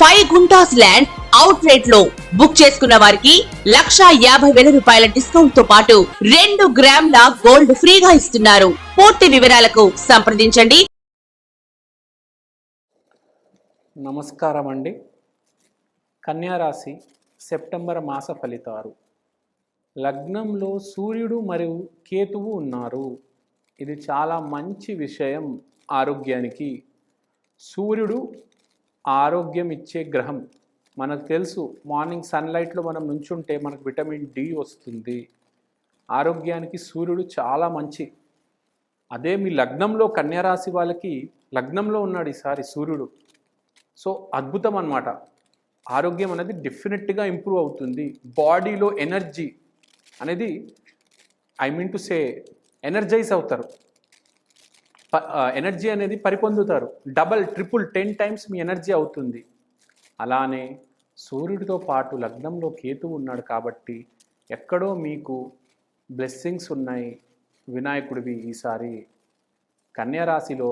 Five guntas land out రేట్లో book చేసుకున్న వారికి లక్షా యాభై వేల రూపాయల డిస్కౌంట్తో పాటు రెండు గ్రాముల గోల్డ్ ఫ్రీగా ఇస్తున్నారు. పూర్తి వివరాలకు సంప్రదించండి. నమస్కారం అండి కన్యారాశి సెప్టెంబర్ మాస ఫలితాలు. లగ్నంలో సూర్యుడు మరియు కేతువు ఉన్నారు. ఇది చాలా మంచి విషయం ఆరోగ్యానికి. సూర్యుడు ఆరోగ్యం ఇచ్చే గ్రహం. మనకు తెలుసు మార్నింగ్ సన్లైట్లో మనం నుంచుంటే మనకు విటమిన్ డి వస్తుంది. ఆరోగ్యానికి సూర్యుడు చాలా మంచి. అదే మీ లగ్నంలో కన్యారాశి వాళ్ళకి లగ్నంలో ఉన్నాడు ఈసారి సూర్యుడు. సో అద్భుతం అన్నమాట. ఆరోగ్యం అనేది డెఫినెట్గా ఇంప్రూవ్ అవుతుంది. బాడీలో ఎనర్జీ అనేది I mean to say energise అవుతారు. ఎనర్జీ అనేది పరిపొందుతారు. డబల్ ట్రిపుల్ టెన్ టైమ్స్ మీ ఎనర్జీ అవుతుంది. అలానే సూర్యుడితో పాటు లగ్నంలో కేతు ఉన్నాడు కాబట్టి ఎక్కడో మీకు బ్లెస్సింగ్స్ ఉన్నాయి. వినాయకుడివి ఈసారి కన్యారాశిలో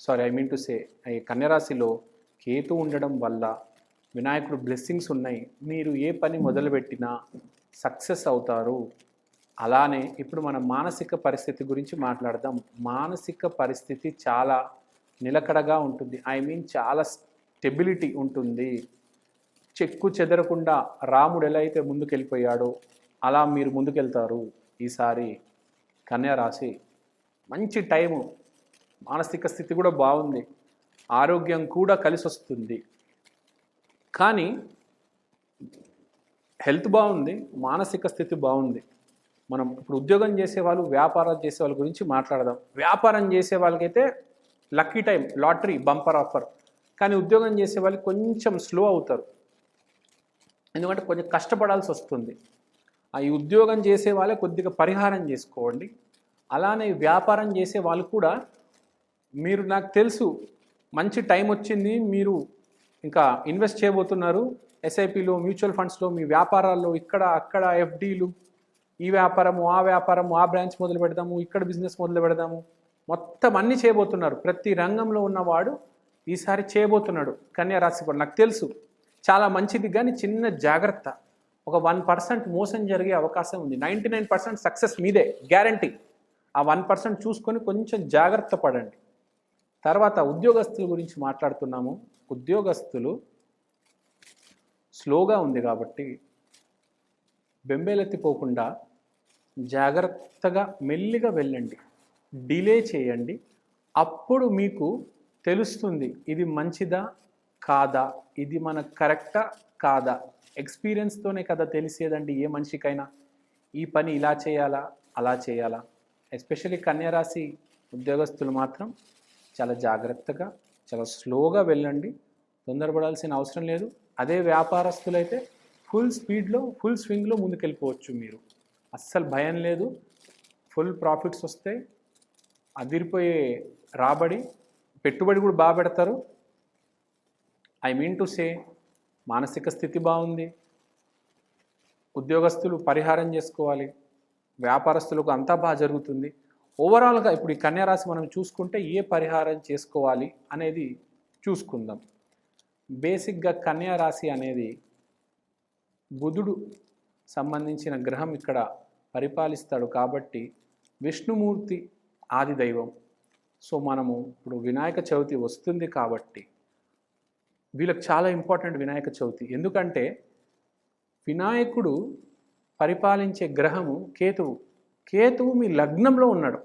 sorry I mean to say కన్యరాశిలో కన్యారాశిలో కేతు ఉండడం వల్ల వినాయకుడు బ్లెస్సింగ్స్ ఉన్నాయి. మీరు ఏ పని మొదలుపెట్టినా సక్సెస్ అవుతారు. అలానే ఇప్పుడు మన మానసిక పరిస్థితి గురించి మాట్లాడదాం. మానసిక పరిస్థితి చాలా నిలకడగా ఉంటుంది. ఐ మీన్ చాలా స్టెబిలిటీ ఉంటుంది. చెక్కు చెదరకుండా రాముడు ఎలా అయితే ముందుకెళ్ళిపోయాడో అలా మీరు ముందుకెళ్తారు ఈసారి కన్యా రాశి. మంచి టైము. మానసిక స్థితి కూడా బాగుంది. ఆరోగ్యం కూడా కలిసి వస్తుంది. కానీ హెల్త్ బాగుంది. మానసిక స్థితి బాగుంది. మనం ఇప్పుడు ఉద్యోగం చేసే వాళ్ళు వ్యాపారం చేసే వాళ్ళ గురించి మాట్లాడదాం. వ్యాపారం చేసే వాళ్ళకైతే lucky time lottery bumper offer. కానీ ఉద్యోగం చేసే వాళ్ళు కొంచెం స్లో అవుతారు. ఎందుకంటే కొంచెం కష్టపడాల్సి వస్తుంది. ఆ ఈ ఉద్యోగం చేసే వాళ్ళే కొద్దిగా పరిహారం చేసుకోండి. అలానే వ్యాపారం చేసే వాళ్ళు కూడా మీరు నాకు తెలుసు మంచి టైం వచ్చింది మీరు ఇంకా ఇన్వెస్ట్ చేయబోతున్నారు ఎస్ఐపిలో మ్యూచువల్ ఫండ్స్లో మీ వ్యాపారాల్లో ఇక్కడ అక్కడ ఎఫ్డీలు ఈ వ్యాపారము ఆ వ్యాపారము ఆ బ్రాంచ్ మొదలు పెడదాము ఇక్కడ బిజినెస్ మొదలు పెడదాము. మొత్తం అన్నీ చేయబోతున్నారు. ప్రతి రంగంలో ఉన్నవాడు ఈసారి చేయబోతున్నాడు. కన్యా రాశి కూడా నాకు తెలుసు. చాలా మంచిది కానీ చిన్న జాగ్రత్త. ఒక వన్ పర్సెంట్ మోసం జరిగే అవకాశం ఉంది. నైంటీ నైన్ పర్సెంట్ సక్సెస్ మీదే గ్యారంటీ. ఆ వన్ పర్సెంట్ చూసుకొని కొంచెం జాగ్రత్త పడండి. తర్వాత ఉద్యోగస్తుల గురించి మాట్లాడుతున్నాము. ఉద్యోగస్తులు స్లోగా ఉంది కాబట్టి బెంబేలెత్తిపోకుండా జాగ్రత్తగా మెల్లిగా వెళ్ళండి. డిలే చేయండి. అప్పుడు మీకు తెలుస్తుంది ఇది మంచిదా కాదా? ఇది మన కరెక్టా కాదా? ఎక్స్పీరియన్స్తోనే కదా తెలిసేదండి ఏ మనిషికైనా. ఈ పని ఇలా చేయాలా? అలా చేయాలా? ఎస్పెషల్లీ కన్యారాశి ఉద్యోగస్తులు మాత్రం చాలా జాగ్రత్తగా చాలా స్లోగా వెళ్ళండి. తొందరపడాల్సిన అవసరం లేదు. అదే వ్యాపారస్తులైతే ఫుల్ స్పీడ్లో ఫుల్ స్వింగ్లో ముందుకెళ్ళిపోవచ్చు మీరు. అస్సలు భయం లేదు. ఫుల్ ప్రాఫిట్స్ వస్తే అదిరిపోయే రాబడి పెట్టుబడి కూడా బాగా పెడతారు. ఐ మీన్ టు సే మానసిక స్థితి బాగుంది. ఉద్యోగస్తులు పరిహారం చేసుకోవాలి. వ్యాపారస్తులకు అంతా బాగా జరుగుతుంది. ఓవరాల్గా ఇప్పుడు ఈ కన్యారాశి మనం చూసుకుంటే ఏ పరిహారం చేసుకోవాలి అనేది చూసుకుందాం. బేసిక్గా కన్యారాశి అనేది బుధుడు సంబంధించిన గ్రహం ఇక్కడ పరిపాలిస్తాడు కాబట్టి విష్ణుమూర్తి ఆది దైవం. సో మనము ఇప్పుడు వినాయక చవితి వస్తుంది కాబట్టి వీళ్ళకి చాలా ఇంపార్టెంట్ వినాయక చవితి. ఎందుకంటే వినాయకుడు పరిపాలించే గ్రహము కేతువు. కేతువు మీ లగ్నంలో ఉన్నాడు.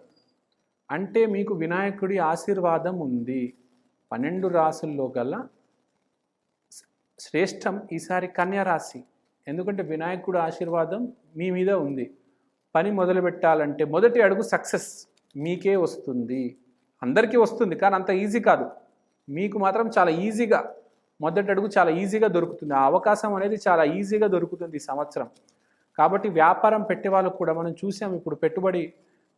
అంటే మీకు వినాయకుడి ఆశీర్వాదం ఉంది. పన్నెండు రాసుల్లో గల శ్రేష్టం ఈసారి కన్యారాశి ఎందుకంటే వినాయకుడు ఆశీర్వాదం మీ మీద ఉంది. పని మొదలు పెట్టాలంటే మొదటి అడుగు సక్సెస్ మీకే వస్తుంది. అందరికీ వస్తుంది కానీ అంత ఈజీ కాదు. మీకు మాత్రం చాలా ఈజీగా మొదటి అడుగు చాలా ఈజీగా దొరుకుతుంది. ఆ అవకాశం అనేది చాలా ఈజీగా దొరుకుతుంది ఈ సంవత్సరం. కాబట్టి వ్యాపారం పెట్టే వాళ్ళకు కూడా మనం చూసాం ఇప్పుడు పెట్టుబడి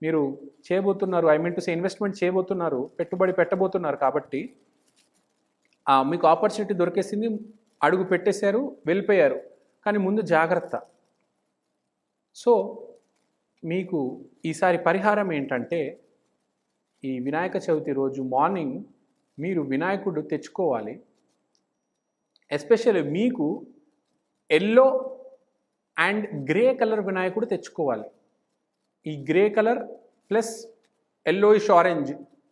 మీరు చేయబోతున్నారు I mean to say investment చేయబోతున్నారు పెట్టుబడి పెట్టబోతున్నారు కాబట్టి మీకు ఆపర్చునిటీ దొరికేసింది అడుగు పెట్టేశారు వెళ్ళిపోయారు. కానీ ముందు జాగ్రత్త. సో మీకు ఈసారి పరిహారం ఏంటంటే ఈ వినాయక చవితి రోజు మార్నింగ్ మీరు వినాయకుడు తెచ్చుకోవాలి. ఎస్పెషల్లీ మీకు ఎల్లో అండ్ గ్రే కలర్ వినాయకుడు తెచ్చుకోవాలి. ఈ grey colour plus yellowish orange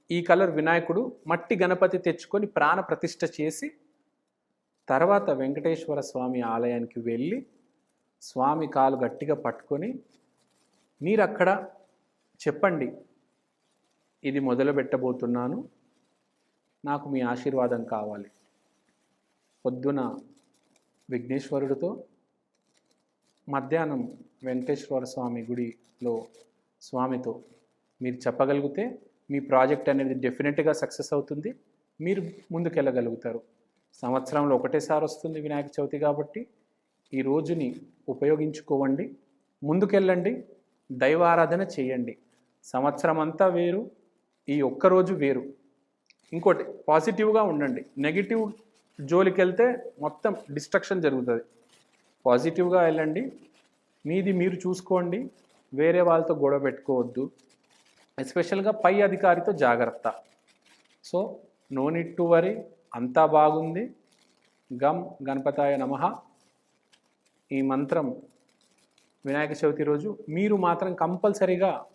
ఈ కలర్ వినాయకుడు మట్టి గణపతి తెచ్చుకొని ప్రాణ ప్రతిష్ఠ చేసి తర్వాత వెంకటేశ్వర స్వామి ఆలయానికి వెళ్ళి స్వామి కాలు గట్టిగా పట్టుకొని మీరు అక్కడ చెప్పండి. ఇది మొదలు పెట్టబోతున్నాను నాకు మీ ఆశీర్వాదం కావాలి. పొద్దున విఘ్నేశ్వరుడితో మధ్యాహ్నం వెంకటేశ్వర స్వామి గుడిలో స్వామితో మీరు చెప్పగలిగితే మీ ప్రాజెక్ట్ అనేది డెఫినెట్గా సక్సెస్ అవుతుంది. మీరు ముందుకెళ్ళగలుగుతారు. సంవత్సరంలో ఒకటేసారి వస్తుంది వినాయక చవితి కాబట్టి ఈ రోజుని ఉపయోగించుకోవండి. ముందుకెళ్ళండి. దైవారాధన చేయండి. సంవత్సరం అంతా వేరు ఈ ఒక్కరోజు వేరు. ఇంకోటి పాజిటివ్గా ఉండండి. నెగిటివ్ జోలికి వెళ్తే మొత్తం డిస్ట్రక్షన్ జరుగుతుంది. పాజిటివ్గా వెళ్ళండి. మీది మీరు చూసుకోండి. వేరే వాళ్ళతో గొడవ పెట్టుకోవద్దు. ఎస్పెషల్గా పై అధికారితో జాగ్రత్త. So no need to worry. అంతా బాగుంది. గమ్ గణపతాయ నమః. ఈ మంత్రం వినాయక చవితి రోజు మీరు మాత్రం కంపల్సరీగా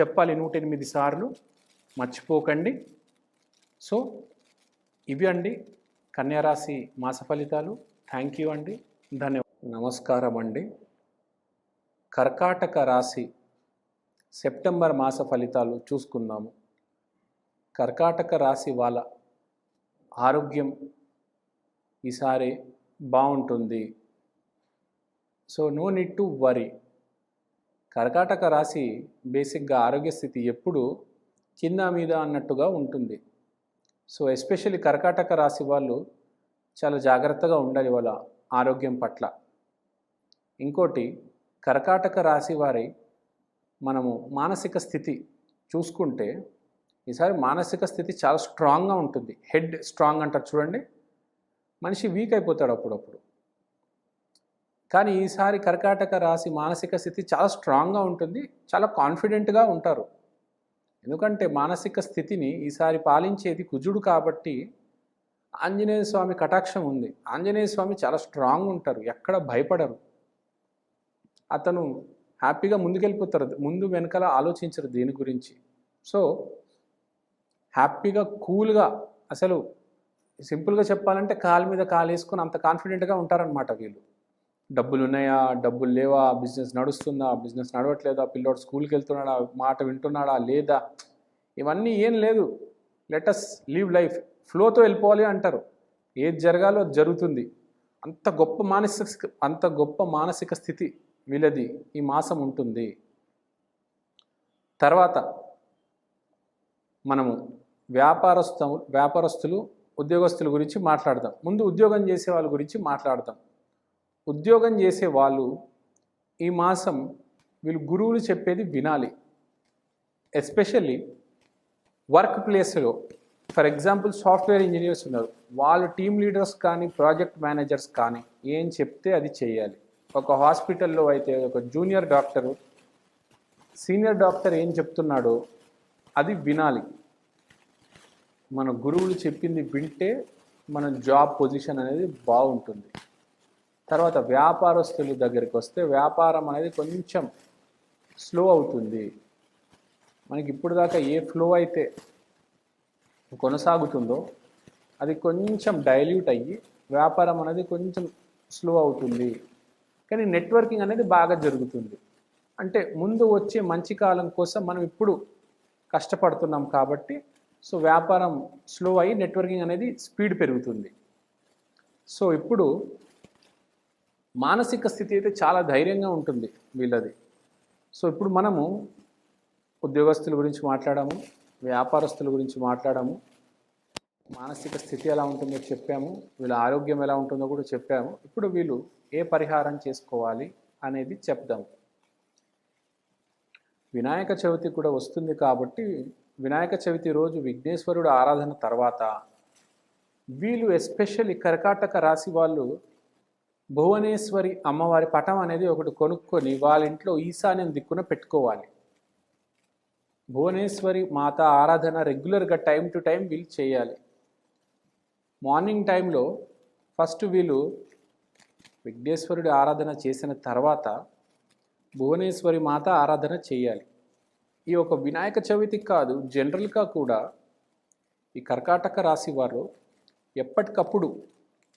చెప్పాలి నూట ఎనిమిది సార్లు. మర్చిపోకండి. సో ఇవి అండి కన్యారాశి మాస ఫలితాలు. థ్యాంక్ యూ అండి. ధన్యవాదాలు. నమస్కారం అండి. కర్కాటక రాశి సెప్టెంబర్ మాస ఫలితాలు చూసుకుందాము. కర్కాటక రాశి వాళ్ళ ఆరోగ్యం ఈసారి బాగుంటుంది. So no need to worry. కర్కాటక రాశి బేసిక్గా ఆరోగ్య స్థితి ఎప్పుడు కింద మీద అన్నట్టుగా ఉంటుంది. సో ఎస్పెషల్లీ కర్కాటక రాశి వాళ్ళు చాలా జాగ్రత్తగా ఉండాలి వాళ్ళ ఆరోగ్యం పట్ల. ఇంకోటి కర్కాటక రాశి వారి మనము మానసిక స్థితి చూసుకుంటే ఈసారి మానసిక స్థితి చాలా స్ట్రాంగ్గా ఉంటుంది. హెడ్ స్ట్రాంగ్ అంటారు చూడండి. మనిషి వీక్ అయిపోతాడు అప్పుడప్పుడు. కానీ ఈసారి కర్కాటక రాశి మానసిక స్థితి చాలా స్ట్రాంగ్గా ఉంటుంది. చాలా కాన్ఫిడెంట్గా ఉంటారు. ఎందుకంటే మానసిక స్థితిని ఈసారి పాలించేది కుజుడు కాబట్టి ఆంజనేయ స్వామి కటాక్షం ఉంది. ఆంజనేయ స్వామి చాలా స్ట్రాంగ్ ఉంటారు. ఎక్కడ భయపడరు. అతను హ్యాపీగా ముందుకెళ్ళిపోతారు. ముందు వెనకాల ఆలోచించరు దీని గురించి. సో హ్యాపీగా కూల్గా అసలు సింపుల్గా చెప్పాలంటే కాలు మీద కాలు వేసుకొని అంత కాన్ఫిడెంట్గా ఉంటారనమాట వీళ్ళు. డబ్బులు ఉన్నాయా డబ్బులు లేవా? బిజినెస్ నడుస్తుందా? బిజినెస్ నడవట్లేదా? పిల్లోడు స్కూల్కి వెళ్తున్నాడా? మాట వింటున్నాడా? లేదా? ఇవన్నీ ఏం లేదు. Let's leave life. ఫ్లోతో వెళ్ళిపోవాలి అంటారు. ఏది జరగాలో అది జరుగుతుంది. అంత గొప్ప మానసిక అంత గొప్ప మానసిక స్థితి వీళ్ళది. ఈ మాసం ఉంటుంది. తర్వాత మనము వ్యాపారస్థ వ్యాపారస్తులు ఉద్యోగస్తుల గురించి మాట్లాడదాం ముందు ఉద్యోగం చేసే వాళ్ళ గురించి మాట్లాడదాం ఉద్యోగం చేసే వాళ్ళు ఈ మాసం వీళ్ళు గురువులు చెప్పేది వినాలి. ఎస్పెషల్లీ వర్క్ ప్లేస్లో ఫర్ ఎగ్జాంపుల్ సాఫ్ట్వేర్ ఇంజనీర్స్ ఉన్నారు. వాళ్ళు టీమ్ లీడర్స్ కానీ ప్రాజెక్ట్ మేనేజర్స్ కానీ ఏం చెప్తే అది చేయాలి. ఒక హాస్పిటల్లో అయితే ఒక జూనియర్ డాక్టరు సీనియర్ డాక్టర్ ఏం చెప్తున్నాడో అది వినాలి. మన గురువులు చెప్పింది వింటే మన జాబ్ పొజిషన్ అనేది బాగుంటుంది. తర్వాత వ్యాపారస్తుల దగ్గరికి వస్తే వ్యాపారం అనేది కొంచెం స్లో అవుతుంది. మనకి ఇప్పుడు దాకా ఏ ఫ్లో అయితే కొనసాగుతుందో అది కొంచెం డైల్యూట్ అయ్యి వ్యాపారం అనేది కొంచెం స్లో అవుతుంది. కానీ నెట్వర్కింగ్ అనేది బాగా జరుగుతుంది. అంటే ముందు వచ్చే మంచి కాలం కోసం మనం ఇప్పుడు కష్టపడుతున్నాం కాబట్టి సో వ్యాపారం స్లో అయ్యి నెట్వర్కింగ్ అనేది స్పీడ్ పెరుగుతుంది. సో ఇప్పుడు మానసిక స్థితి అయితే చాలా ధైర్యంగా ఉంటుంది వీళ్ళది. సో ఇప్పుడు మనము ఉద్యోగస్తుల గురించి మాట్లాడాము వ్యాపారస్తుల గురించి మాట్లాడాము మానసిక స్థితి ఎలా ఉంటుందో చెప్పాము వీళ్ళ ఆరోగ్యం ఎలా ఉంటుందో కూడా చెప్పాము. ఇప్పుడు వీళ్ళు ఏ పరిహారం చేసుకోవాలి అనేది చెప్దాం. వినాయక చవితి కూడా వస్తుంది కాబట్టి వినాయక చవితి రోజు విఘ్నేశ్వరుడు ఆరాధన తర్వాత వీళ్ళు ఎస్పెషల్లీ కర్కాటక రాశి వాళ్ళు భువనేశ్వరి అమ్మవారి పటం అనేది ఒకటి కొనుక్కొని వాళ్ళ ఇంట్లో ఈశాన్యం దిక్కున పెట్టుకోవాలి. భువనేశ్వరి మాత ఆరాధన రెగ్యులర్గా టైం టు టైం వీళ్ళు చేయాలి. మార్నింగ్ టైంలో ఫస్ట్ వీళ్ళు విఘ్నేశ్వరుడి ఆరాధన చేసిన తర్వాత భువనేశ్వరి మాత ఆరాధన చేయాలి. ఈ ఒక వినాయక చవితి కాదు జనరల్గా కూడా ఈ కర్కాటక రాశి వారు ఎప్పటికప్పుడు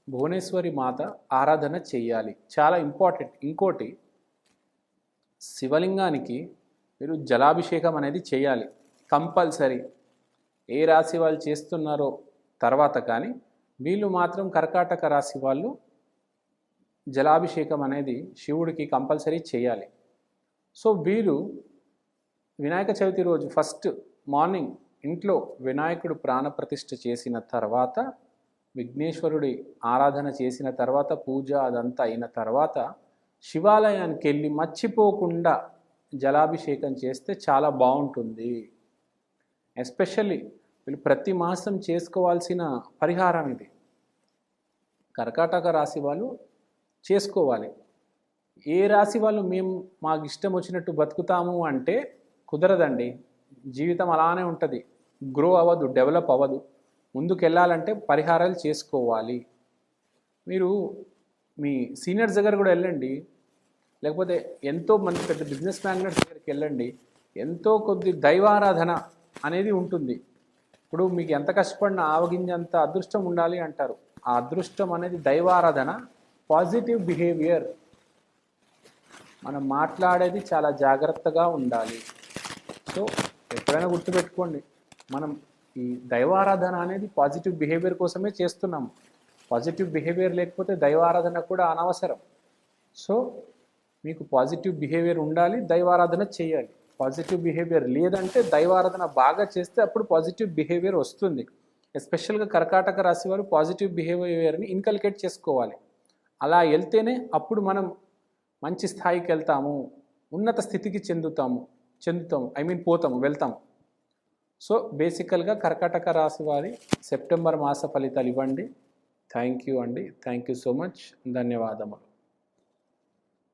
భువనేశ్వరి మాత ఆరాధన చేయాలి. చాలా ఇంపార్టెంట్ ఇంకోటి శివలింగానికి మీరు జలాభిషేకం అనేది చేయాలి. కంపల్సరీ. ఏ రాశి వాళ్ళు చేస్తున్నారో తర్వాత కానీ వీళ్ళు మాత్రం కర్కాటక రాశి వాళ్ళు జలాభిషేకం అనేది శివుడికి కంపల్సరీ చేయాలి. సో వీరు వినాయక చవితి రోజు ఫస్ట్ మార్నింగ్ ఇంట్లో వినాయకుడు ప్రాణప్రతిష్ఠ చేసిన తర్వాత విఘ్నేశ్వరుడి ఆరాధన చేసిన తర్వాత పూజ అదంతా అయిన తర్వాత శివాలయానికి వెళ్ళి మర్చిపోకుండా జలాభిషేకం చేస్తే చాలా బాగుంటుంది. ఎస్పెషల్లీ వీళ్ళు ప్రతి మాసం చేసుకోవాల్సిన పరిహారం ఇది. కర్కాటక రాశి వాళ్ళు చేసుకోవాలి. ఏ రాశి వాళ్ళు మేము మాకు ఇష్టం వచ్చినట్టు బతుకుతాము అంటే కుదరదండి. జీవితం అలానే ఉంటుంది. గ్రో అవ్వదు డెవలప్ అవ్వదు. ముందుకు వెళ్ళాలంటే పరిహారాలు చేసుకోవాలి. మీరు మీ సీనియర్స్ దగ్గర కూడా వెళ్ళండి. లేకపోతే ఎంతో మంది పెద్ద బిజినెస్ మ్యాగ్నెట్స్ దగ్గరికి వెళ్ళండి. ఎంతో కొద్ది దైవారాధన అనేది ఉంటుంది. ఇప్పుడు మీకు ఎంత కష్టపడిన ఆవగింజంత అదృష్టం ఉండాలి అంటారు. ఆ అదృష్టం అనేది దైవారాధన పాజిటివ్ బిహేవియర్ మనం మాట్లాడేది చాలా జాగ్రత్తగా ఉండాలి. సో ఎప్పుడైనా గుర్తుపెట్టుకోండి మనం ఈ దైవారాధన అనేది పాజిటివ్ బిహేవియర్ కోసమే చేస్తున్నాం. పాజిటివ్ బిహేవియర్ లేకపోతే దైవారాధన కూడా అనవసరం. సో మీకు పాజిటివ్ బిహేవియర్ ఉండాలి దైవారాధన చేయాలి. పాజిటివ్ బిహేవియర్ లేదంటే దైవారాధన బాగా చేస్తే అప్పుడు పాజిటివ్ బిహేవియర్ వస్తుంది. ఎస్పెషల్గా కర్కాటక రాశి వారు పాజిటివ్ బిహేవియర్ని ఇన్కల్కేట్ చేసుకోవాలి. అలా వెళ్తేనే అప్పుడు మనం మంచి స్థాయికి వెళ్తాము ఉన్నత స్థితికి చెందుతాము. చెందుతాము ఐ మీన్ పోతాము వెళ్తాము సో బేసికల్గా కర్కాటక రాశి వారి సెప్టెంబర్ మాస ఫలితాలు ఇవ్వండి. థ్యాంక్ యూ అండి. థ్యాంక్ యూ సో మచ్ ధన్యవాదములు.